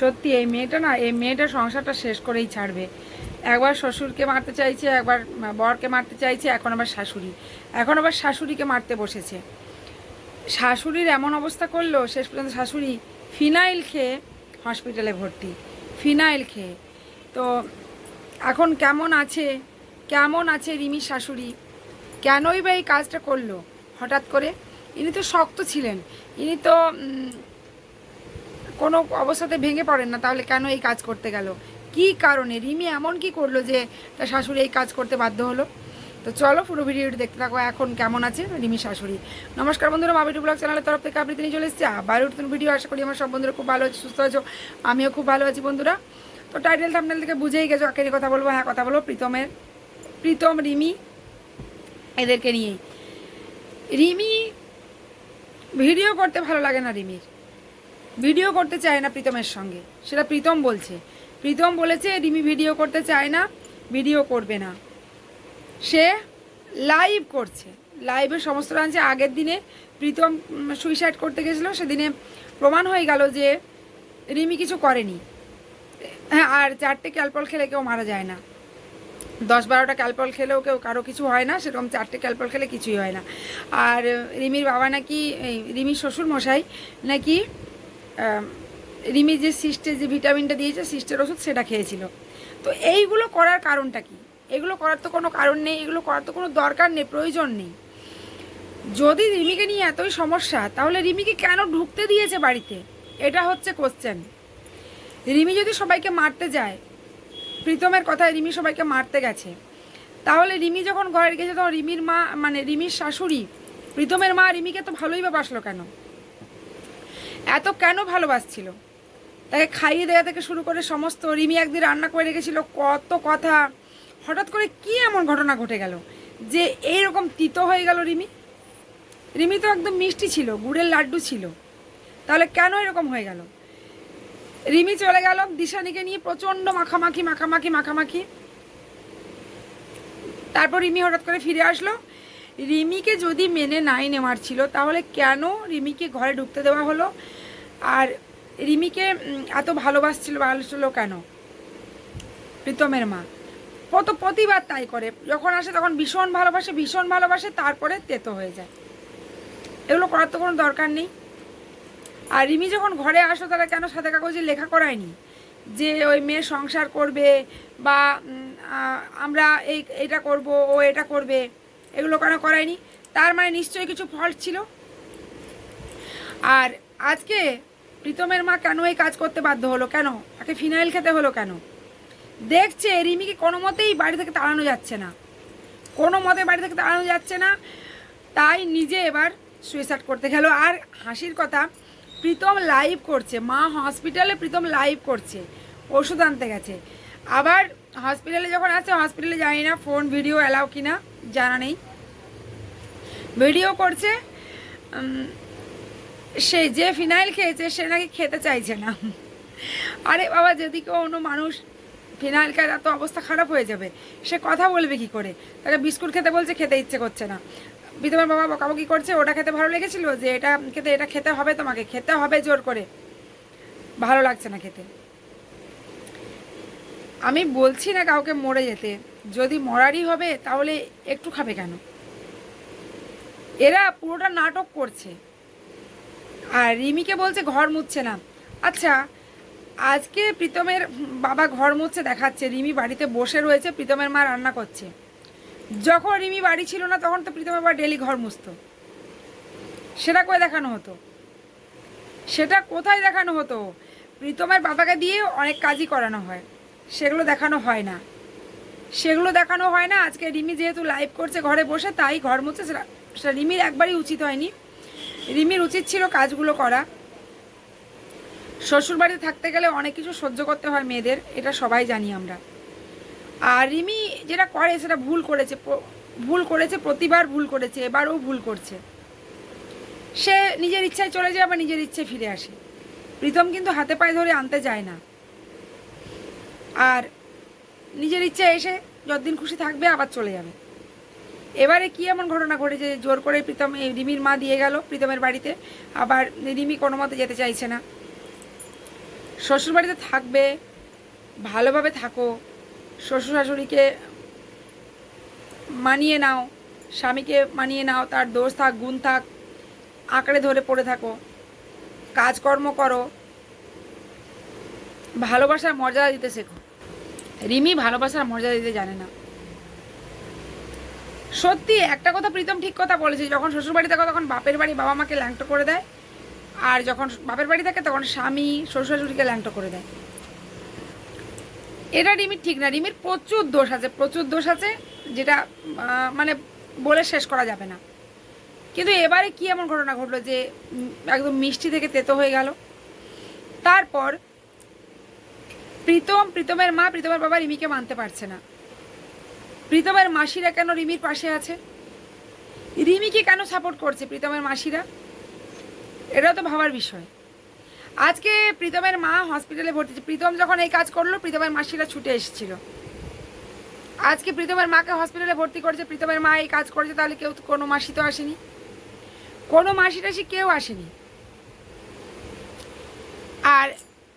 সত্যি, এই মেয়েটা না, এই মেয়েটা সংসারটা শেষ করেই ছাড়বে। একবার শ্বশুরকে মারতে চাইছে, একবার বরকে মারতে চাইছে, এখন আবার শাশুড়ি। এখন আবার শাশুড়িকে মারতে বসেছে। শাশুড়ির এমন অবস্থা করল, শেষ পর্যন্ত শাশুড়ি ফিনাইল খেয়ে হসপিটালে ভর্তি। ফিনাইল খেয়ে। তো এখন কেমন আছে? কেমন আছে রিমির শাশুড়ি? কেনই বা এই কাজটা করল? হঠাৎ করে? ইনি তো শক্ত ছিলেন। ইনি তো কোনো অবস্থাতে ভেঙে পড়েন না, তাহলে কেন এই কাজ করতে গেল? কি কারণে? রিমি এমন কি করল যে তার শাশুড়ি এই কাজ করতে বাধ্য হলো? তো চলো পুরো ভিডিওটি দেখতে থাকো, এখন কেমন আছে রিমি শাশুড়ি? নমস্কার বন্ধুরা মাবিটু ব্লগ চ্যানেলের তরফ থেকে আপনি তিনি চলে এসেছি আবার নতুন ভিডিও, আশা করি আমার সব বন্ধুরা খুব ভালো আছে, সুস্থ আছো, আমিও খুব ভালো আছি বন্ধুরা। তো টাইটেল থামনেল থেকে বুঝেই গেছো, আখেরি কথা বলব হ্যাঁ কথা বলব প্রীতমের, প্রীতম, রিমি, এদেরকে নিয়েই। রিমি ভিডিও করতে ভালো লাগে না রিমির। ভিডিও করতে চায় না প্রীতমের সঙ্গে। সেটা প্রীতম বলছে। প্রীতম বলেছে, রিমি ভিডিও করতে চায় না, ভিডিও করবে না। সে লাইভ করছে। লাইভে সমস্ত আনছে আগের দিনে প্রীতম সুইসাইড করতে গেছিল। সেদিনে প্রমাণ হয়ে গেল যে রিমি কিছু করেনি। হ্যাঁ আর চারটে ক্যালপল খেলে কেউ মারা যায় না। দশ বারোটা ক্যালপল খেলেও কেউ, কারও কিছু হয় না। সেরকম চারটে ক্যালপল খেলে কিছুই হয় না। আর, রিমির বাবা নাকি রিমির শ্বশুর মশাই নাকি রিমির যে সিস্টে যে ভিটামিনটা দিয়েছে, সিস্টের ওষুধ সেটা খেয়েছিল। তো এইগুলো করার কারণটা কি? এগুলো করার তো কোনো কারণ নেই, এগুলো করার তো কোনো দরকার নেই, প্রয়োজন নেই। যদি রিমিকে নিয়ে এতই সমস্যা, তাহলে রিমিকে কেন ঢুকতে দিয়েছে বাড়িতে? এটা হচ্ছে কোশ্চেন রিমি যদি সবাইকে মারতে যায়, প্রীতমের কথায় রিমি সবাইকে মারতে গেছে, তাহলে রিমি যখন ঘরে গেছে, তখন রিমির মা মানে রিমির শাশুড়ি, প্রীতমের মা রিমিকে তো ভালোই বা বাসলো কেন? এত কেন ভালোবাসছিল? তাকে খাইয়ে দেওয়া থেকে শুরু করে সমস্ত রিমি একদিন রান্না করে রেখেছিল, কত কথা। হঠাৎ করে কি এমন ঘটনা ঘটে গেল যে এইরকম তিতো হয়ে গেল রিমি? রিমি তো একদম মিষ্টি ছিল, গুড়ের লাড্ডু ছিল। তাহলে কেন এরকম হয়ে গেল? রিমি চলে গেল দিশানিকে নিয়ে প্রচণ্ড মাখামাখি মাখামাখি মাখামাখি। তারপর রিমি হঠাৎ করে ফিরে আসলো। রিমিকে যদি মেনে নাই নেওয়ার ছিল, তাহলে কেন রিমিকে ঘরে ঢুকতে দেওয়া হলো? রিমিকে এত ভালোবাসছিল ভালোবাসছিল কেন? প্রীতমের মা। কত প্রতিবার তাই করে। যখন আসে তখন ভীষণ ভালোবাসে ভীষণ ভালোবাসে, তারপরে তেতো হয়ে যায়। এগুলো করার তো কোনো দরকার নেই। আর রিমি যখন ঘরে আসো, তারা কেন সাদা কাগজে লেখা করায়নি? যে ওই মেয়ে সংসার করবে বা আমরা এই, এটা করব, ও এটা করবে, এগুলো কেন করায়নি? তার মানে নিশ্চয়ই কিছু ফল্ট ছিল। আর আজকে প্রীতমের মা কেন এই কাজ করতে বাধ্য হলো? কেন? তাকে ফিনাইল খেতে হলো কেন? দেখছে রিমিকে কোনো মতেই বাড়ি থেকে তাড়ানো যাচ্ছে না। কোনো মতে বাড়ি থেকে তাড়ানো যাচ্ছে না, তাই নিজে এবার সুইসাইড করতে গেল। আর হাসির কথা, প্রীতম লাইভ করছে। মা হসপিটালে প্রীতম লাইভ করছে। ওষুধ আনতে গেছে। আবার হসপিটালে যখন আছে হসপিটালে জানি না ফোন ভিডিও অ্যালাউ কিনা, জানা নেই। ভিডিও করছে সে যে ফিনাইল খেয়েছে, সে নাকি খেতে চাইছে না। আরে বাবা, যদি কেউ অন্য মানুষ ফিনাইল খায়, তার তো অবস্থা খারাপ হয়ে যাবে। সে কথা বলবে কি করে? তাকে বিস্কুট খেতে বলছে, খেতে ইচ্ছে করছে না। বিধবার বাবা বকাবকি করছে, ওটা খেতে ভালো লেগেছিল যে এটা খেতে এটা খেতে হবে তোমাকে, খেতে হবে জোর করে। ভালো লাগছে না খেতে। আমি বলছি না কাউকে মরে যেতে। যদি মরারই হবে, তাহলে একটু খাবে কেন? এরা পুরোটা নাটক করছে। আর রিমিকে বলছে ঘর মুছছে না। আচ্ছা আজকে প্রীতমের বাবা ঘর মুছছে দেখাচ্ছে, রিমি বাড়িতে বসে রয়েছে, প্রীতমের মা রান্না করছে। যখন রিমি বাড়ি ছিল না, তখন তো প্রীতমের বাবা ডেলি ঘর মুছতো। সেটা করে দেখানো হতো? সেটা কোথায় দেখানো হতো? প্রীতমের বাবাকে দিয়ে অনেক কাজই করানো হয়। সেগুলো দেখানো হয় না। সেগুলো দেখানো হয় না। আজকে রিমি যেহেতু লাইভ করছে ঘরে বসে, তাই ঘর মুছছে সেটা রিমির একবারই উচিত হয়নি। রিমির উচিত ছিল কাজগুলো করা। শ্বশুরবাড়িতে থাকতে গেলে অনেক কিছু সহ্য করতে হয় মেয়েদের, এটা সবাই জানি আমরা। আর রিমি যেটা করে সেটা ভুল করেছে ভুল করেছে, প্রতিবার ভুল করেছে, এবারও ভুল করছে। সে নিজের ইচ্ছায় চলে যায়, আবার নিজের ইচ্ছে ফিরে আসে। প্রীতম কিন্তু হাতে পায়ে ধরে আনতে যায় না। আর নিজের ইচ্ছে এসে যতদিন খুশি থাকবে, আবার চলে যাবে। এবারে কি এমন ঘটনা ঘটেছে জোর করে প্রীতম রিমির মা দিয়ে গেল প্রীতমের বাড়িতে, আবার রিমি কোনো মতে যেতে চাইছে না। শ্বশুরবাড়িতে থাকবে, ভালোভাবে থাকো শ্বশুর শাশুড়িকে মানিয়ে নাও, স্বামীকে মানিয়ে নাও, তার দোষ থাক, গুণ থাক, আঁকড়ে ধরে পড়ে থাকো, কাজকর্ম করো, ভালোবাসার মর্যাদা দিতে শেখো। রিমি ভালোবাসার মর্যাদা দিতে জানে না। সত্যি, একটা কথা প্রীতম ঠিক কথা বলেছে, যখন শ্বশুরবাড়ি থাকে তখন বাপের বাড়ি বাবা মাকে ল্যাংটো করে দেয়, আর যখন বাপের বাড়ি থাকে তখন স্বামী শ্বশুর শাশুড়িকে ল্যাংটো করে দেয়। এটা রিমির ঠিক না, রিমির প্রচুর দোষ আছে, প্রচুর দোষ আছে, যেটা মানে বলে শেষ করা যাবে না। কিন্তু এবারে কি এমন ঘটনা ঘটলো যে একদম মিষ্টি থেকে তেতো হয়ে গেল? তারপর প্রীতম, প্রীতমের মা, প্রীতমের বাবা রিমিকে মানতে পারছে না। প্রীতমের মাসিরা কেন রিমির পাশে আছে? রিমিকে কেন সাপোর্ট করছে প্রীতমের মাসিরা? এটাও তো ভাবার বিষয়। আজকে প্রীতমের মা হসপিটালে ভর্তি। প্রীতম যখন এই কাজ করল, প্রীতমের মাসিরা ছুটে এসেছিল। আজকে প্রীতমের মাকে হসপিটালে ভর্তি করেছে, প্রীতমের মা এই কাজ করেছে, তাহলে কেউ কোনো মাসি তো আসেনি। কোনো মাসি টাসি কেউ আসেনি। আর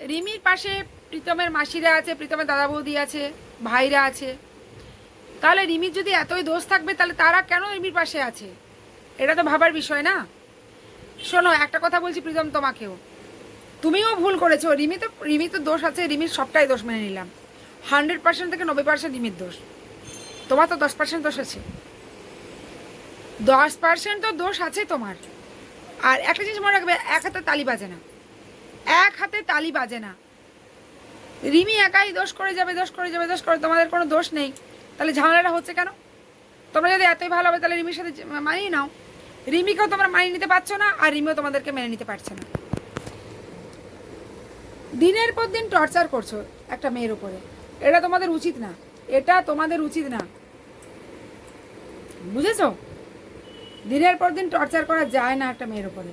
রিমির পাশে প্রীতমের মাসিরা আছে, প্রীতমের দাদা বৌদি আছে, ভাইরা আছে। তাহলে রিমির যদি এতই দোষ থাকবে, তাহলে তারা কেন রিমির পাশে আছে? এটা তো ভাবার বিষয় না? শোনো, একটা কথা বলছি প্রীতম তোমাকেও। তুমিও ভুল করেছ। রিমি তো রিমি তো দোষ আছে, রিমির সবটাই দোষ মেনে নিলাম। হান্ড্রেড পার্সেন্ট থেকে নব্বই পার্সেন্ট রিমির দোষ। তোমার তো দশ পার্সেন্ট দোষ আছে। দশ পার্সেন্ট তো দোষ আছে তোমার। আর একটা জিনিস মনে রাখবে, এক হাতে তালি বাজে না। এক হাতে তালি বাজে না। রিমি একাই দোষ করে যাবে, দোষ করে যাবে, দোষ করে তোমাদের কোনো দোষ নেই। তাহলে ঝামেলাটা হচ্ছে কেন? তোমরা যদি এতই ভালো হবে তাহলে রিমির সাথে মানিয়ে নাও। রিমিকেও তোমরা মানিয়ে নিতে পারছ না, আর রিমিও তোমাদেরকে মেনে নিতে পারছে না। দিনের পর দিন টর্চার করছ একটা মেয়ের উপরে। এটা তোমাদের উচিত না। এটা তোমাদের উচিত না। বুঝেছ? দিনের পর দিন টর্চার করা যায় না একটা মেয়ের উপরে।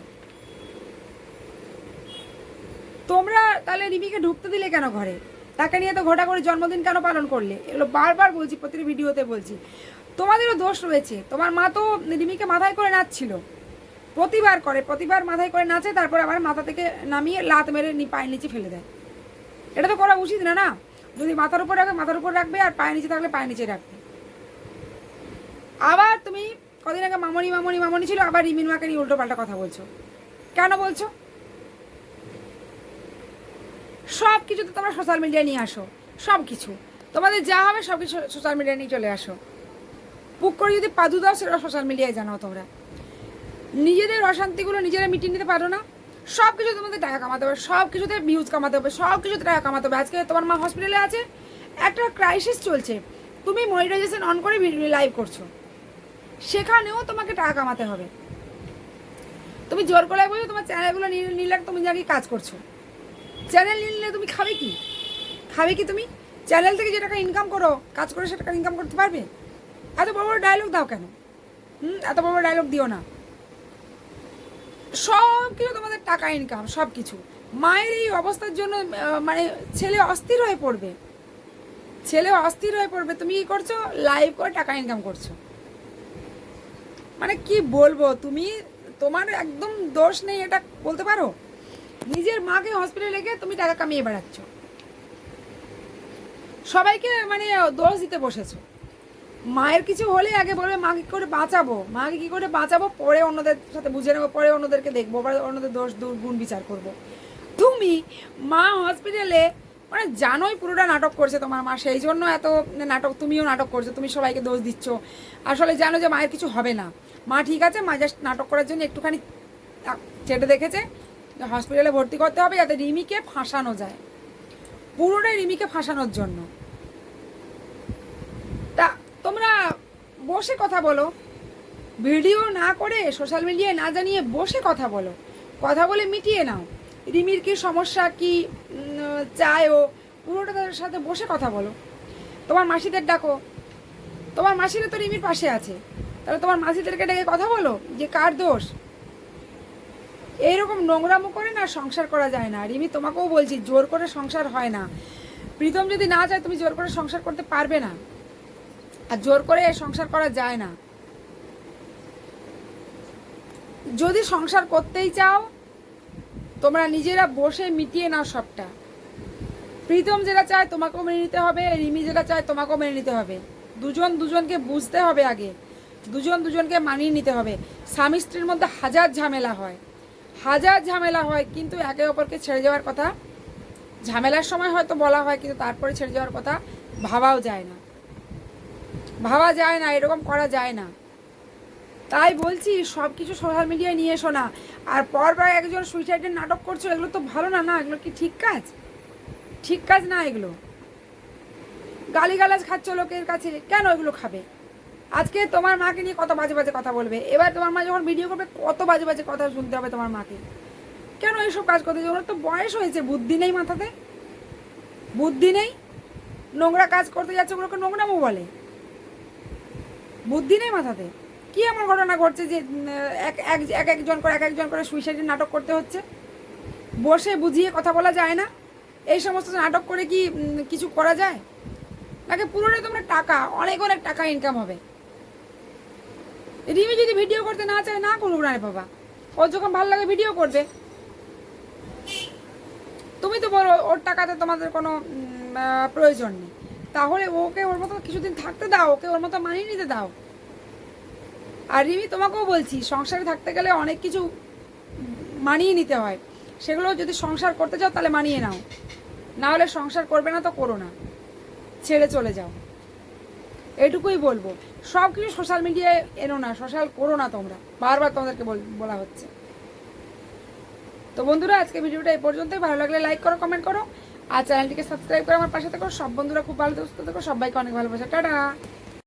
তোমরা তাহলে রিমিকে ঢুকতে দিলে কেন ঘরে? তাকে নিয়ে তো ঘটা করে জন্মদিন কেন পালন করলে? এগুলো বারবার বলছি, প্রতিটি ভিডিওতে বলছি। তোমাদেরও দোষ রয়েছে। তোমার মা তো রিমিকে মাথায় করে নাচছিল। প্রতিবার করে, প্রতিবার মাথায় করে নাচে, তারপর আবার মাথা থেকে নামিয়ে লাত মেরে পায়ের নিচে ফেলে দেয়। এটা তো করা উচিত না না? যদি মাথার উপর রাখবে মাথার উপর রাখবে, আর পায়ের নিচে থাকলে পায়ের নিচে রাখবে। আবার তুমি কদিন আগে মামনি মামনি মামনি ছিল, আবার রিমিন মাকে নিয়ে উল্টো পাল্টা কথা বলছো। কেন বলছো? সব কিছু তো তোমরা সোশ্যাল মিডিয়ায় নিয়ে আসো, সব কিছু। তোমাদের যা হবে সব কিছু সোশ্যাল মিডিয়ায় নিয়ে চলে আসো। বুক করে যদি পাদু দাও সেটা সোশ্যাল মিডিয়ায় জানাও তোমরা। নিজেদের অশান্তিগুলো নিজেরা মিটিয়ে নিতে পারো না। সব কিছু তোমাদের টাকা কামাতে হবে, সব কিছুতে ভিউজ কামাতে হবে, সব কিছুতে টাকা কামাতে হবে। আজকে তোমার মা হসপিটালে আছে, একটা ক্রাইসিস চলছে। তুমি মনিটাইজেশন অন করে লাইভ করছ। সেখানেও তোমাকে টাকা কামাতে হবে। তুমি জোর করে বলছো তোমার চ্যানেলগুলো নিলে তুমি নাকি কাজ করছ। চ্যানেল নিলে তুমি খাবে কি? খাবে কি তুমি? চ্যানেল থেকে যে টাকা ইনকাম করো, কাজ করে সে টাকা ইনকাম করতে পারবে? এত বড় বড় ডায়লগ দাও কেন? হুম? এত বড় বড় ডায়লগ দিও না। সব কিছু তোমাদের টাকা ইনকাম সব কিছু। মায়ের এই অবস্থার জন্য মানে ছেলে অস্থির হয়ে পড়বে। ছেলে অস্থির হয়ে পড়বে, তুমি কি করছ? লাইভ করে টাকা ইনকাম করছ। মানে কি বলব, তুমি তোমার একদম দোষ নেই, এটা বলতে পারো? নিজের মাকে হসপিটালে রেখে তুমি টাকা কামিয়ে বেড়াচ্ছ। সবাইকে মানে দোষ দিতে বসেছো। মায়ের কিছু হলে আগে বলবে মাকে কি করে বাঁচাবো? মাকে কি করে বাঁচাবো? পরে অন্যদের সাথে বুঝে নেব, পরে অন্যদেরকে দেখব বা অন্যদের দোষ, দুর্গুণ বিচার করব। তুমি মা হসপিটালে মানে জানোই পুরোটা নাটক করছে তোমার মা, সেই জন্য এত নাটক, তুমিও নাটক করছ, তুমি সবাইকে দোষ দিচ্ছ। আসলে জানো যে মায়ের কিছু হবে না। মা ঠিক আছে, মা জাস্ট নাটক করার জন্য একটুখানি চেটে দেখেছে হসপিটালে ভর্তি করতে হবে যাতে রিমিকে ফাঁসানো যায়। পুরোটাই রিমিকে ফাঁসানোর জন্য। তা তোমরা বসে কথা বলো। ভিডিও না করে সোশ্যাল মিডিয়ায় না জানিয়ে বসে কথা বলো। কথা বলে মিটিয়ে নাও। রিমির কি সমস্যা, কি চায় ও? পুরোটা তাদের সাথে বসে কথা বলো। তোমার মাসিদের ডাকো। তোমার মাসিরা তো রিমির পাশে আছে। তাহলে তোমার মাসিদেরকে ডেকে কথা বলো যে কার দোষ? এইরকম নোংরামো করে না সংসার করা যায় না। রিমি, তোমাকেও বলছি, জোর করে সংসার হয় না। প্রীতম যদি না চায়, তুমি জোর করে সংসার করতে পারবে না। আর জোর করে সংসার করা যায় না। যদি সংসার করতেই চাও, তোমরা নিজেরা বসে মিটিয়ে নাও সবটা। প্রীতম যেটা চায়, তোমাকেও মেনে নিতে হবে। রিমি যেটা চায়, তোমাকেও মেনে নিতে হবে। দুজন দুজনকে বুঝতে হবে আগে। দুজন দুজনকে মানিয়ে নিতে হবে। স্বামী স্ত্রীর মধ্যে হাজার ঝামেলা হয়। হাজার ঝামেলা হয়, কিন্তু একে অপরকে ছেড়ে যাওয়ার কথা। ঝামেলার সময় হয়তো বলা হয়, কিন্তু তারপরে ছেড়ে যাওয়ার কথা ভাবাও যায় না। ভাবা যায় না, এরকম করা যায় না। তাই বলছি সব কিছু সোশ্যাল মিডিয়ায় নিয়ে এসো না। আর পরপর একজন সুইসাইডের নাটক করছ, এগুলো তো ভালো না না, এগুলো কি ঠিক কাজ? ঠিক কাজ না এগুলো। গালিগালাজ খাচ্ছ লোকের কাছে, কেন এগুলো খাবে? আজকে তোমার মাকে নিয়ে কত বাজে বাজে কথা বলবে? এবার তোমার মা যখন ভিডিও করবে, কত বাজে বাজে কথা শুনতে হবে তোমার মাকে। কেন এইসব কাজ করতে? ওর তো বয়স হয়েছে, বুদ্ধি নেই মাথাতে। বুদ্ধি নেই? নোংরা কাজ করতে যাচ্ছে, ওগুলোকে নোংরামো বলে। বুদ্ধি নেই মাথাতে। কি এমন ঘটনা ঘটছে যে এক এক এক একজন করে, এক একজন করে সুইসাইডের নাটক করতে হচ্ছে? বসে বুঝিয়ে কথা বলা যায় না? এই সমস্ত নাটক করে কি কিছু করা যায়? নাকি পুরোটাই তোমরা টাকা, অনেক অনেক টাকা ইনকাম হবে। রিমি যদি ভিডিও করতে না চায়, না করুক না বাবা। ওর যখন ভালো লাগে, ভিডিও করবে। তুমি তো বলো, ওর টাকাতে তোমাদের কোনো প্রয়োজন নেই। তাহলে ওকে ওর মতো কিছুদিন থাকতে দাও, ওকে ওর মতো মানিয়ে নিতে দাও। আর রিমি, তোমাকেও বলছি, সংসারে থাকতে গেলে অনেক কিছু মানিয়ে নিতে হয়। সেগুলো যদি সংসার করতে চাও তাহলে মানিয়ে নাও। না হলে সংসার করবে না, তো করো না। ছেড়ে চলে যাও। এটুকুই বলব। সব কিছু সোশ্যাল মিডিয়ায় এনো না সোশ্যাল করো না তোমরা। বারবার তোমাদেরকে বল- হচ্ছে। তো বন্ধুরা আজকে ভিডিওটা এই পর্যন্তই। ভালো লাগলে লাইক করো কমেন্ট করো। আর চ্যানেলটিকে সাবস্ক্রাইব করে আমার পাশে থাকো। সব বন্ধুরা খুব ভালো, সুস্থ থেকো। সবাইকে অনেক ভালোবাসা। টাটা!